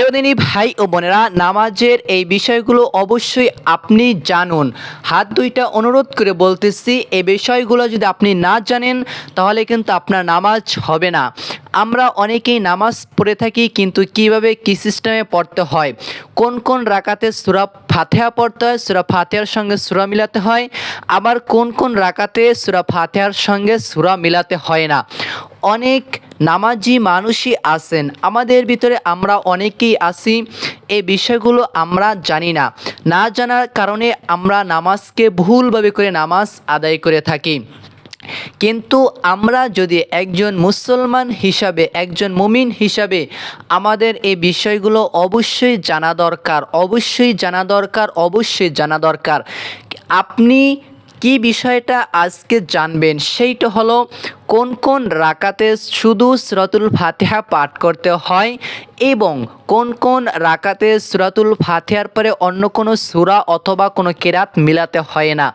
প্রিয়দিনী ভাই ও বোনেরা, নামাজের এই বিষয়গুলো অবশ্যই আপনি জানুন। হাত দুইটা অনুরোধ করে বলতেছি, এই বিষয়গুলো যদি আপনি না জানেন, তাহলে কিন্তু আপনার নামাজ হবে না। আমরা অনেকেই নামাজ পড়ে থাকি, কিন্তু কীভাবে কি সিস্টেমে পড়তে হয়? কোন কোন রাকাতে সুরা ফাতেহা পড়তে হয়? সুরা ফাতেহার সঙ্গে সুরা মিলাতে হয়? আবার কোন কোন রাকাতে সুরা ফাতেহার সঙ্গে সুরা মিলাতে হয় না? অনেক নামাজি মানুষই আছেন। আমাদের ভিতরে আমরা অনেকেই আছি। এই বিষয়গুলো আমরা জানি না। না জানার কারণে আমরা নামাজকে ভুলভাবে করে নামাজ আদায় করে থাকি। কিন্তু আমরা যদি একজন মুসলমান হিসাবে, একজন মুমিন হিসাবে আমাদের এই বিষয়গুলো অবশ্যই জানা দরকার, অবশ্যই জানা দরকার, অবশ্যই জানা দরকার। আপনি কি বিষয়টা আজকে জানবেন? সেইটা হলো কোন কোন রাকাতে শুধু সুরাতুল ফাতিহা পাঠ করতে হয় এবং কোন কোন রাকাতে সুরাতুল ফাতিহার পরে অন্য কোনো সুরা অথবা কোনো কেরাত মিলাতে হয় না?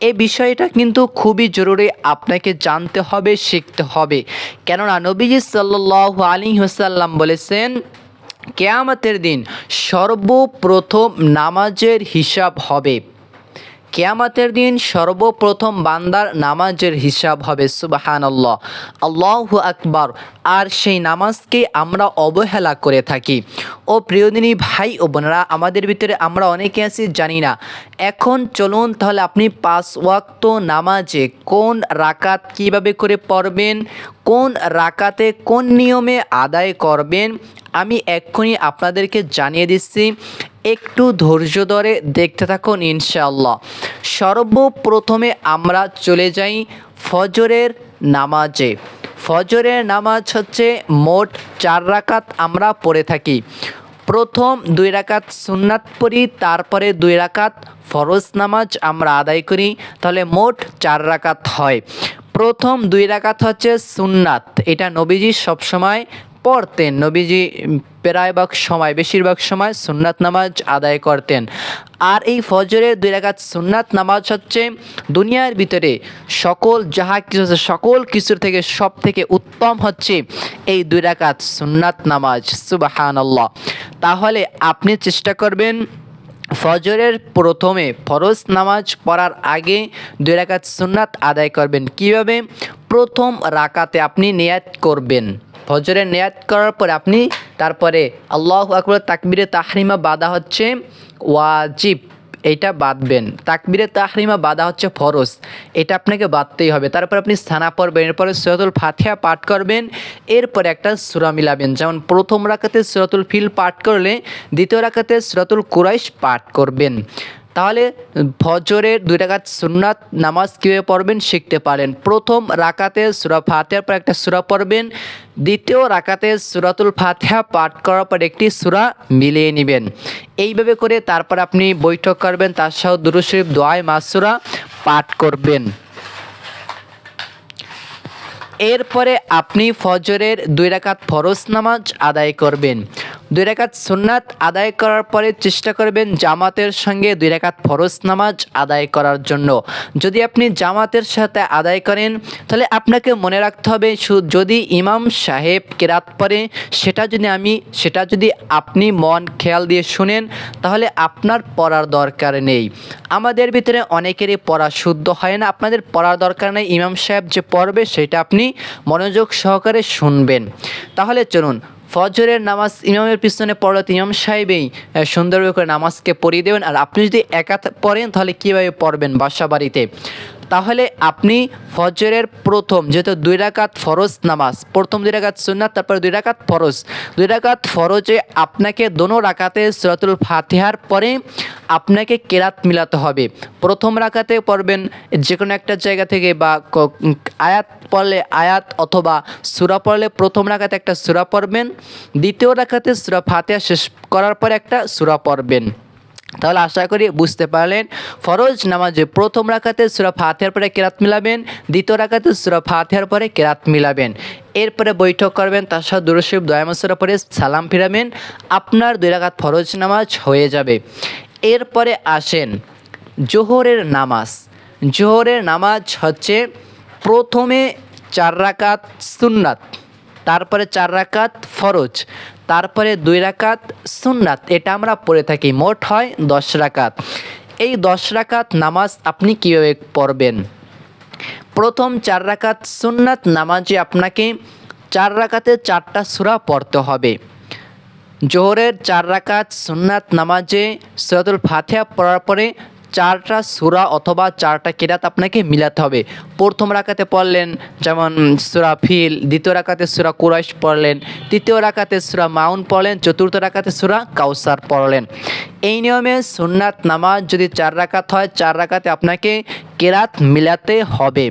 এ বিষয়টা কিন্তু খুবই জরুরি আপনাকে জানতে হবে, শিখতে হবে। কেননা নবীজি সাল্লাহ আলী হোসাল্লাম বলেছেন, কেয়ামতের দিন সর্বপ্রথম নামাজের হিসাব হবে। কেয়ামতের দিন সর্বপ্রথম বান্দার নামাজের হিসাব হবে সুবাহান আল্লাহ আল্লাহু আকবর। আর সেই নামাজকে আমরা অবহেলা করে থাকি। ও প্রিয়দিনী ভাই ও বোনেরা, আমাদের ভিতরে আমরা অনেকে আছি, জানি না। এখন চলুন তাহলে আপনি পাঁচ ওয়াক্ত নামাজে কোন রাকাত কীভাবে করে পড়বেন কোন রাকাতে কোন নিয়মে আদায় করবেন, আমি এক্ষুনি আপনাদেরকে জানিয়ে দিচ্ছি। একটু ধৈর্য ধরে দেখতে থাকুন ইনশাআল্লাহ। সর্বপ্রথমে আমরা চলে যাই ফজরের নামাজে। ফজরের নামাজ হচ্ছে মোট চার রাকাত আমরা পড়ে থাকি। প্রথম দুই রাকাত সুন্নাত পড়ি, তারপরে দুই রাকাত ফরজ নামাজ আমরা আদায় করি। তাহলে মোট চার রাকাত হয়। প্রথম দুই রাকাত হচ্ছে সুন্নাত। এটা নবীজি সবসময় পড়তেন। নবীজি প্রায়ভাগ সময়, বেশিরভাগ সময় সুন্নাত নামাজ আদায় করতেন। আর এই ফজরের দুই রাকাত সুন্নাত নামাজ হচ্ছে দুনিয়ার ভিতরে সকল, যাহা কিছু আছে, সকল কিছুর থেকে সব থেকে উত্তম হচ্ছে এই দুই রাকাত সুন্নাত নামাজ। সুবাহান তাহলে আপনি চেষ্টা করবেন ফজরের প্রথমে ফরজ নামাজ পড়ার আগে দুই রাকাত সুন্নাত আদায় করবেন। কীভাবে? প্রথম রাকাতে আপনি নেয়াত করবেন। ফজরের নেয়াত করার পর আপনি তারপরে আল্লাহ আকবর তাকবিরে তাহরিমা বাধা হচ্ছে, ওয়াজিব। এইটা বাঁধবেন। তাকবিরে তাহরিমা বাঁধা হচ্ছে ফরজ। এটা আপনাকে বাঁধতেই হবে। তারপর আপনি সানা পড়বেন, এরপরে সৈয়দুল ফাথিয়া পাঠ করবেন, এরপরে একটা সুরা মিলাবেন। যেমন প্রথম রাখাতে সুরাতুল ফিল পাঠ করলে, দ্বিতীয় রাখাতে সুরাতুল কুরাইশ পাঠ করবেন। তাহলে ফজরের দুই রাকাত সুন্নাত নামাজ কীভাবে পড়বেন শিখতে পারেন। প্রথম রাকাতে সুরা ফাতেহার পর একটা সুরা পড়বেন, দ্বিতীয় রাকাতে সুরাতুল ফাতিহা পাঠ করার পর একটি সুরা মিলিয়ে নেবেন। এইভাবে করে তারপর আপনি বৈঠক করবেন, তার সহ দুরুশরীফ দোয়ায় মাসুরা পাঠ করবেন। এরপরে আপনি ফজরের দুই রাকাত ফরজ নামাজ আদায় করবেন। দুই রাকাত সুন্নাত আদায় করার পরে চেষ্টা করবেন জামাতের সঙ্গে দুই রাকাত ফরজ নামাজ আদায় করার জন্য। যদি আপনি জামাতের সাথে আদায় করেন, তাহলে আপনাকে মনে রাখতে হবে যদি ইমাম সাহেব কেরাত পরে সেটা যদি আমি, সেটা যদি আপনি মন খেয়াল দিয়ে শুনেন, তাহলে আপনার পড়ার দরকার নেই। আমাদের ভিতরে অনেকেরই পড়া শুদ্ধ হয় না, আপনাদের পড়ার দরকার নেই, ইমাম সাহেব যে পড়বে সেটা আপনি মনোযোগ সহকারে শুনবেন। তাহলে চলুন ফজরের নামাজ ইমামের পিছনে পড়াতে ইমাম সাহেবেই সুন্দরভাবে করে নামাজকে পড়িয়ে দেবেন। আর আপনি যদি একা পড়েন, তাহলে কীভাবে পড়বেন বাসা বাড়িতে? তাহলে আপনি ফজরের প্রথম, যেহেতু দুই রাকাত ফরজ নামাজ, প্রথম দুই রাকাত সুন্নাত, তারপর দুই রাকাত ফরজ। দুই রাকাত ফরজে আপনাকে দোনো রাকাতে সুরাতুল ফাতিহার পরে আপনাকে কেরাত মিলাতে হবে। প্রথম রাকাতে পড়বেন যে কোনো একটা জায়গা থেকে বা আয়াত পড়লে আয়াত অথবা সুরা পড়লে প্রথম রাকাতে একটা সুরা পড়বেন, দ্বিতীয় রাকাতে সুরা ফাতিহা শেষ করার পরে একটা সুরা পড়বেন। তাহলে আশা করি বুঝতে পারলেন। ফরজ নামাজে প্রথম রাখাতে সুরা ফাতিহার পরে কেরাত মিলাবেন, দ্বিতীয় রাখাতে সুরা ফাতিহার পরে কেরাত মিলাবেন। এরপরে বৈঠক করবেন তার সাথে দুরশিব দয়ামসরা পরে সালাম ফিরাবেন, আপনার দুই রাকাত ফরজ নামাজ হয়ে যাবে। এরপরে আসেন জোহরের নামাজ। জোহরের নামাজ হচ্ছে প্রথমে চার রাকাত সুন্নাত, তারপরে চার রাকাত ফরজ। তারপরে দুই রাকাত সুন্নাত, এটা আমরা পড়ে থাকি। মোট হয় দশ রাকাত। এই দশ রাকাত নামাজ আপনি কীভাবে পড়বেন? প্রথম চার রাকাত সুন্নাত নামাজে আপনাকে চার রাকাতে চারটা সূরা পড়তে হবে। জোহরের চার রাকাত সুন্নাত নামাজে সৈয়দুল ফাতিহা পড়ার পরে চারটা সুরা অথবা চারটা কেরাত আপনাকে মিলাতে হবে। প্রথম রাকাতে পড়লেন যেমন সূরা ফিল, দ্বিতীয় রাকাতে সূরা কুরাইশ পড়লেন, তৃতীয় রাকাতে সূরা মাউন পড়লেন, চতুর্থ রাকাতে সুরা কাউসার পড়লেন। এই নিয়মে সুন্নাত নামাজ যদি চার রাকাত হয়, চার রাকাতে আপনাকে কেরাত মিলাতে হবে।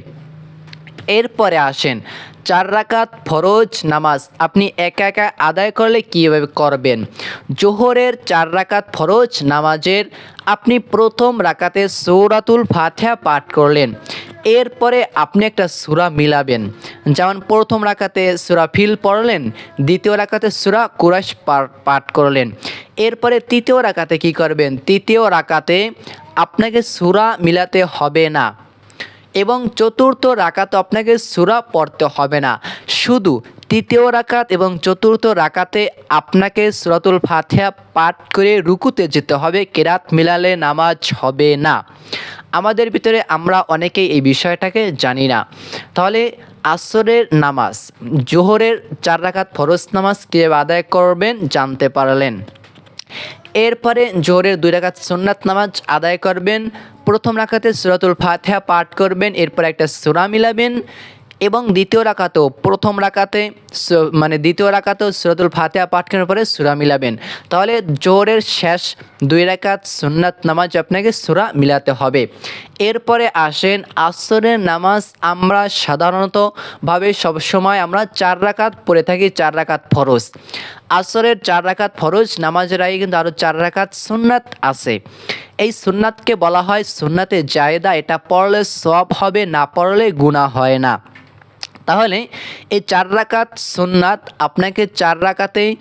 এরপরে আসেন চার রাকাত ফরজ নামাজ আপনি একা একা আদায় করলে কীভাবে করবেন? জোহরের চার রাকাত ফরজ নামাজের আপনি প্রথম রাকাতে সৌরাতুল ফাতিহা পাঠ করলেন। এরপরে আপনি একটা সুরা মিলাবেন। যেমন প্রথম রাকাতে সুরা ফিল পড়লেন, দ্বিতীয় রাকাতে সুরা কুরাশ পাঠ করলেন। এরপরে তৃতীয় রাকাতে কি করবেন? তৃতীয় রাকাতে আপনাকে সুরা মিলাতে হবে না। এবং চতুর্থ রাকাত আপনাকে সুরা পড়তে হবে না। শুধু তৃতীয় রাকাত এবং চতুর্থ রাকাতে আপনাকে সুরাতুল ফাতিহা পাঠ করে রুকুতে যেতে হবে, কেরাত মিলালে নামাজ হবে না। আমাদের ভিতরে আমরা অনেকেই এই বিষয়টাকে জানি না। তাহলে আসরের নামাজ, জোহরের চার রাকাত ফরজ নামাজ কীভাবে আদায় করবেন জানতে পারলেন? এরপরে জোহরের দুই রাকাত সুন্নাত নামাজ আদায় করবেন। প্রথম রাখাতে সুরাতুল ফাতেহা পাঠ করবেন, এরপর একটা সুরা মিলাবেন। এবং দ্বিতীয় রাকাতেও প্রথম রাকাতে মানে দ্বিতীয় রাকাতেও সুরাতুল ফাতেহা পাঠ করার পরে সুরা মিলাবেন। তাহলে জোহরের শেষ দুই রাকাত সুন্নাত নামাজ আপনাকে সুরা মিলাতে হবে। এরপরে আসেন আসরের নামাজ আমরা সাধারণতভাবে সবসময় আমরা চার রাকাত পড়ে থাকি, চার রাকাত ফরজ। আসরের চার রাকাত ফরজ, নামাজের আগে কিন্তু আরও চার রাকাত সুন্নাত আছে। এই সুন্নাতকে বলা হয় সুন্নাতে জায়দা, এটা পড়লে সব হবে, না পড়লে গুণা হয় না। তাহলে এই চার রাকাত সুন্নাত আপনাকে চার রাকাতেই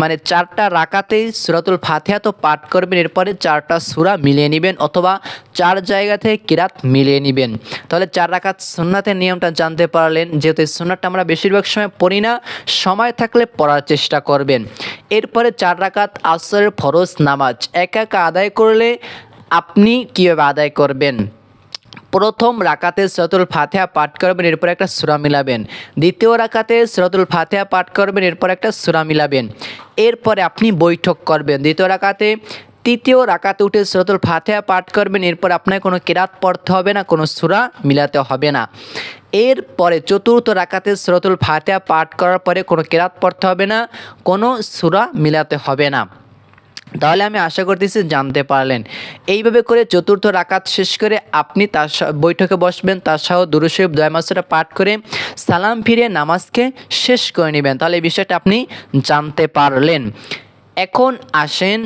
মানে চারটা রাকাতেই সুরাতুল ফাতিহা তো পাঠ করবেন, এরপরে চারটা সুরা মিলিয়ে নেবেন অথবা চার জায়গা থেকে কিরাত মিলিয়ে নেবেন। তাহলে চার রাকাত সুন্নাতের নিয়মটা জানতে পারলেন, যেহেতু এই সুন্নাতটা আমরা বেশিরভাগ সময় পড়ি না, সময় থাকলে পড়ার চেষ্টা করবেন। এরপরে চার রাকাত আসরের ফরজ নামাজ একা একা আদায় করলে আপনি কীভাবে আদায় করবেন? প্রথম রাকাতে সরাতুল ফাতিহা পাঠ করবেন, এরপর একটা সুরা মিলাবেন। দ্বিতীয় রাকাতে সরাতুল ফাতিহা পাঠ করবেন, এরপর একটা সুরা মিলাবেন। এরপরে আপনি বৈঠক করবেন। দ্বিতীয় রাকাতে, তৃতীয় রাকাতে উঠে সরাতুল ফাতিহা পাঠ করবেন, এরপর আপনাকে কোনো কেরাত পড়তে হবে না, কোনো সুরা মিলাতে হবে না। এরপরে চতুর্থ রাকাতে সরাতুল ফাতিহা পাঠ করার পরে কোনো কেরাত পড়তে হবে না, কোনো সুরা মিলাতে হবে না। তাহলে আমি আশা করতেছি জানতে পারলেন। এইভাবে করে চতুর্থ রাকাত শেষ করে আপনি তার বৈঠকে বসবেন, তার সহ দুরুশরীফ দয়ামাসটা পাঠ করে সালাম ফিরে নামাজকে শেষ করে নেবেন। তাহলে এই বিষয়টা আপনি জানতে পারলেন। এখন আসেন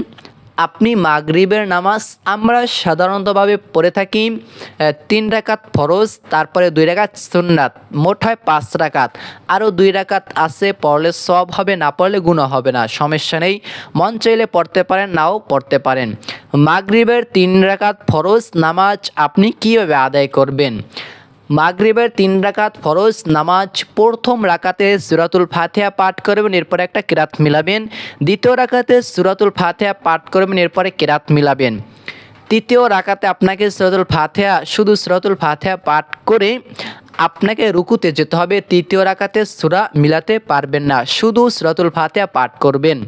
আপনি মাগরিবের নামাজ আমরা সাধারণতভাবে পড়ে থাকি তিন রাকাত ফরজ, তারপরে দুই রাকাত সুন্নাত, মোট হয় পাঁচ রাকাত। আরও দুই রাকাত আছে, পড়লে সব হবে, না পড়লে গুণ হবে না, সমস্যা নেই। মন চাইলে পড়তে পারেন, নাও পড়তে পারেন। মাগরিবের তিন রাকাত ফরজ, নামাজ আপনি কীভাবে আদায় করবেন? মাগরিবের তিন রাকাত ফরজ, নামাজ প্রথম রাকাতে সুরাতুল ফাতিহা পাঠ করবেন, এরপরে একটা কিরাত মিলাবেন। দ্বিতীয় রাকাতে সুরাতুল ফাতিহা পাঠ করবেন, এরপরে কিরাত মিলাবেন। তৃতীয় রাকাতে আপনাকে সুরাতুল ফাতিহা, শুধু সুরাতুল ফাতিহা পাঠ করে আপনাকে রুকুতে যেতে হবে। তৃতীয় রাকাতে সুরা মিলাতে পারবেন না, শুধু সুরাতুল ফাতিহা পাঠ করবেন।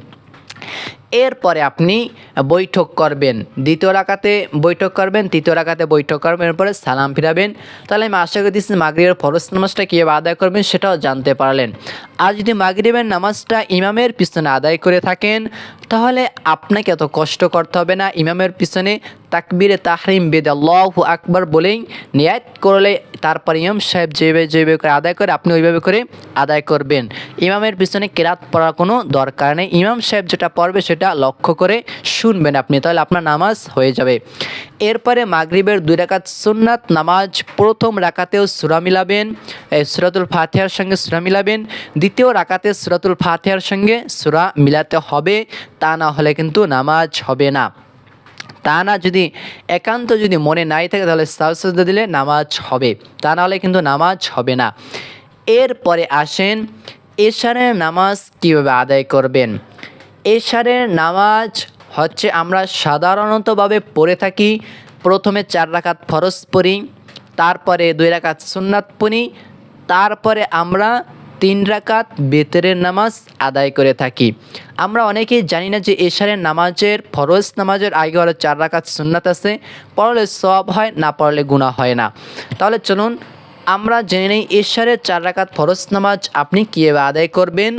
এরপরে আপনি বৈঠক করবেন। দ্বিতীয় রাকাতে বৈঠক করবেন, তৃতীয় রাকাতে বৈঠক করবেন, এরপরে সালাম ফিরাবেন। তাহলে আমি আশা করতেছি মাগরিবের ফরজ নামাজটা কীভাবে আদায় করবেন সেটাও জানতে পারলেন। আর যদি মাগরিবের নামাজটা ইমামের পিছনে আদায় করে থাকেন, তাহলে আপনাকে এত কষ্ট করতে হবে না। ইমামের পিছনে তাকবিরে তাহরিম বেদ আল্লাহ আকবর বলেই নিয়াত করলে তারপর ইমাম সাহেব যেভাবে যেভাবে করে আদায় করে, আপনি ওইভাবে করে আদায় করবেন। ইমামের পিছনে কেরাত পড়ার কোনো দরকার নেই। ইমাম সাহেব যেটা পড়বে সেটা লক্ষ্য করে শুনবেন আপনি, তাহলে আপনার নামাজ হয়ে যাবে। এরপরে মাগরিবের দুই রাকাত সুন্নাত, নামাজ প্রথম রাকাতেও সুরা মিলাবেন সুরাতুল ফাতিহার সঙ্গে সুরা মিলাবেন, দ্বিতীয় রাকাতে সুরাতুল ফাতিহার সঙ্গে সুরা মিলাতে হবে, তা না হলে কিন্তু নামাজ হবে না। তা না যদি একান্ত যদি মনে নাই থাকে, তাহলে সাজদা দিলে নামাজ হবে। তা না হলে কিন্তু নামাজ হবে না। এরপরে আসেন, এশারের নামাজ কীভাবে আদায় করবেন? এশারের নামাজ হচ্ছে আমরা সাধারণতভাবে পড়ে থাকি, প্রথমে চার রাকাত ফরজ পড়ি, তারপরে দুই রাকাত সুন্নাত পড়ি, তারপরে আমরা তিন রাকাত বেতরের নামাজ আদায় করে থাকি। আমরা অনেকেই জানি না যে এশারের নামাজের ফরজ নামাজের আগে হলো চার রাকাত সুন্নাত আছে, পড়লে সব হয়, না পড়লে গুণা হয় না। তাহলে চলুন, আমরা জেনে নিই এশারের চার রাকাত ফরজ নামাজ আপনি কীভাবে আদায় করবেন?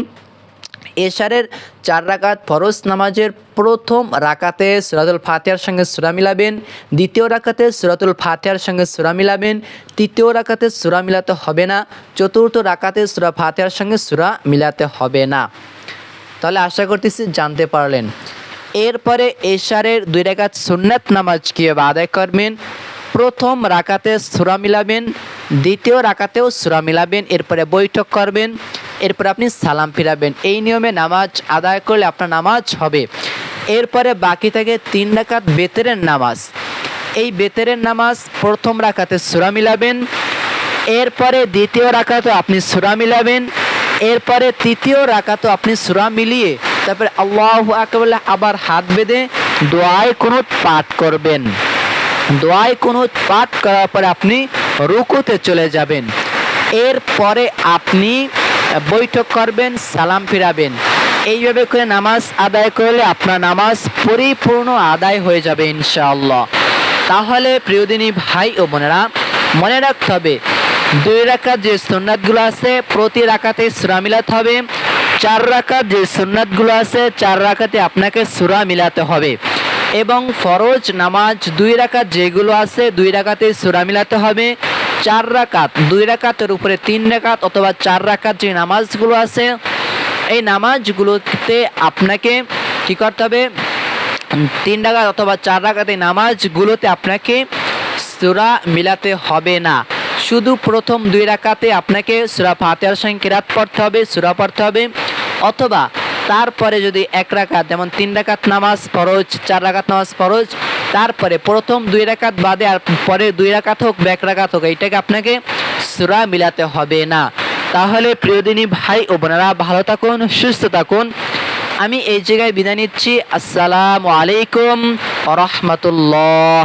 এশারের চার রাকাত ফরজ নামাজের প্রথম রাকাতে সুরাতুল ফাতিহার সঙ্গে সুরা মিলাবেন, দ্বিতীয় রাকাতে সুরাতুল ফাতিহার সঙ্গে সুরা মিলাবেন, তৃতীয় রাকাতে সুরা মিলাতে হবে না, চতুর্থ রাকাতে সুরা ফাতিহার সঙ্গে সুরা মিলাতে হবে না। তাহলে আশা করতেছি জানতে পারলেন। এরপরে এশারের দুই রাকাত সুন্নাত নামাজ কীভাবে আদায় করবেন? প্রথম রাকাতে সুরা মিলাবেন, দ্বিতীয় রাকাতেও সুরা মিলাবেন, এরপরে বৈঠক করবেন। এরপরে আপনি সালাম ফিরাবেন। এই নিয়মে নামাজ আদায় করলে আপনার নামাজ হবে। এরপরে বাকি থাকে তিন রাকাত বেতেরের নামাজ। এই বেতেরের নামাজ প্রথম রাকাতে সুরা মিলাবেন। এরপরে দ্বিতীয় রাকাতে আপনি সুরা মিলাবেন। এরপরে তৃতীয় রাকাতও আপনি সুরা মিলিয়ে তারপরে আল্লাহ আকবর আবার হাত বেঁধে দোয়ায় কোনো পাঠ করবেন। দোয়ায় কোনো পাঠ করার পরে আপনি রুকুতে চলে যাবেন। এরপরে আপনি বৈঠক করবেন, সালাম ফিরাবেন। এইভাবে করে নামাজ আদায় করলে আপনার নামাজ পরিপূর্ণ আদায় হয়ে যাবে ইনশাআল্লাহ। তাহলে প্রিয়দিনী ভাই ও বোনেরা, মনে রাখতে হবে, দুই রাকাত যে সুন্নাতগুলো আছে, প্রতি রাখাতে সুরা মিলাতে হবে। চার রাকাত যে সুন্নাতগুলো আছে, চার রাকাতে আপনাকে সুরা মিলাতে হবে। এবং ফরজ নামাজ দুই রাকাত যেগুলো আছে, দুই রাকাতে সুরা মিলাতে হবে। চার রাকাত, দুই রাকাতের উপরে তিন রাকাত অথবা চার রাকাত যে নামাজগুলো আছে, এই নামাজগুলোতে আপনাকে কী করতে হবে? তিন রাকাত অথবা চার রাকাত এই নামাজগুলোতে আপনাকে সুরা মিলাতে হবে না। শুধু প্রথম দুই রাকাতে আপনাকে সুরা ফাতেহার সঙ্গে কিরাত পড়তে হবে, সুরা পড়তে হবে। অথবা তারপরে যদি এক রাকাত, যেমন তিন রাকাত নামাজ ফরজ, চার রাকাত নামাজ ফরজ তারপরে প্রথম দুই রাকাত বাদে আর পরে দুই রাকাত হোক বা এক রাকাত হোক, এইটাকে আপনাকে সুরা মিলাতে হবে না। তাহলে প্রিয়দিনী ভাই ও বোনেরা, ভালো থাকুন, সুস্থ থাকুন। আমি এই জায়গায় বিদায় নিচ্ছি। আসসালামু আলাইকুম রহমতুল্লাহ।